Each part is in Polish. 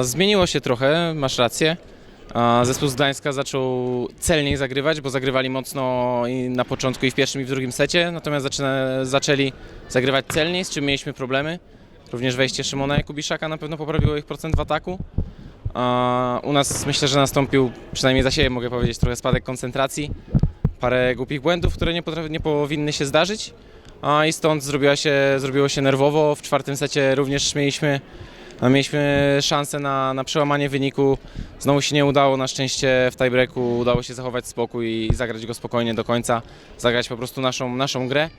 Zmieniło się trochę, masz rację. Zespół z Gdańska zaczął celniej zagrywać, bo zagrywali mocno na początku i w pierwszym i w drugim secie, natomiast zaczyna, zaczęli zagrywać celniej, z czym mieliśmy problemy. Również wejście Szymona Jakubiszaka na pewno poprawiło ich procent w ataku. U nas myślę, że nastąpił, przynajmniej za siebie mogę powiedzieć, trochę spadek koncentracji. Parę głupich błędów, które nie, nie powinny się zdarzyć. I stąd się, zrobiło się nerwowo. W czwartym secie również mieliśmy a Mieliśmy szansę na, na przełamanie wyniku. Znowu się nie udało. Na szczęście w tiebreaku udało się zachować spokój i zagrać go spokojnie do końca. Zagrać po prostu naszą, naszą grę.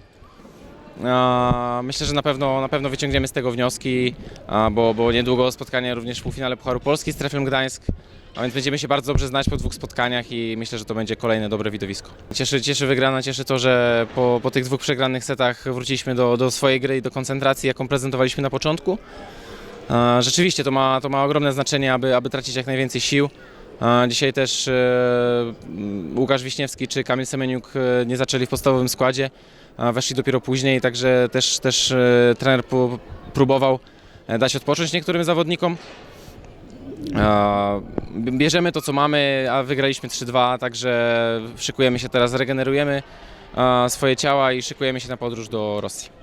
Myślę, że na pewno, na pewno wyciągniemy z tego wnioski, bo, bo niedługo spotkanie również w półfinale Pucharu Polski z Treflem Gdańsk. A więc będziemy się bardzo dobrze znać po dwóch spotkaniach i myślę, że to będzie kolejne dobre widowisko. Cieszy, cieszy wygrana, cieszy to, że po, po tych dwóch przegranych setach wróciliśmy do, do swojej gry i do koncentracji, jaką prezentowaliśmy na początku. E, Rzeczywiście to ma, to ma ogromne znaczenie, aby, aby tracić jak najwięcej sił. E, Dzisiaj też e, Łukasz Wiśniewski czy Kamil Semeniuk nie zaczęli w podstawowym składzie, weszli dopiero później, także też, też trener próbował dać odpocząć niektórym zawodnikom. Bierzemy to, co mamy, a wygraliśmy 3-2, także szykujemy się teraz, regenerujemy swoje ciała i szykujemy się na podróż do Rosji.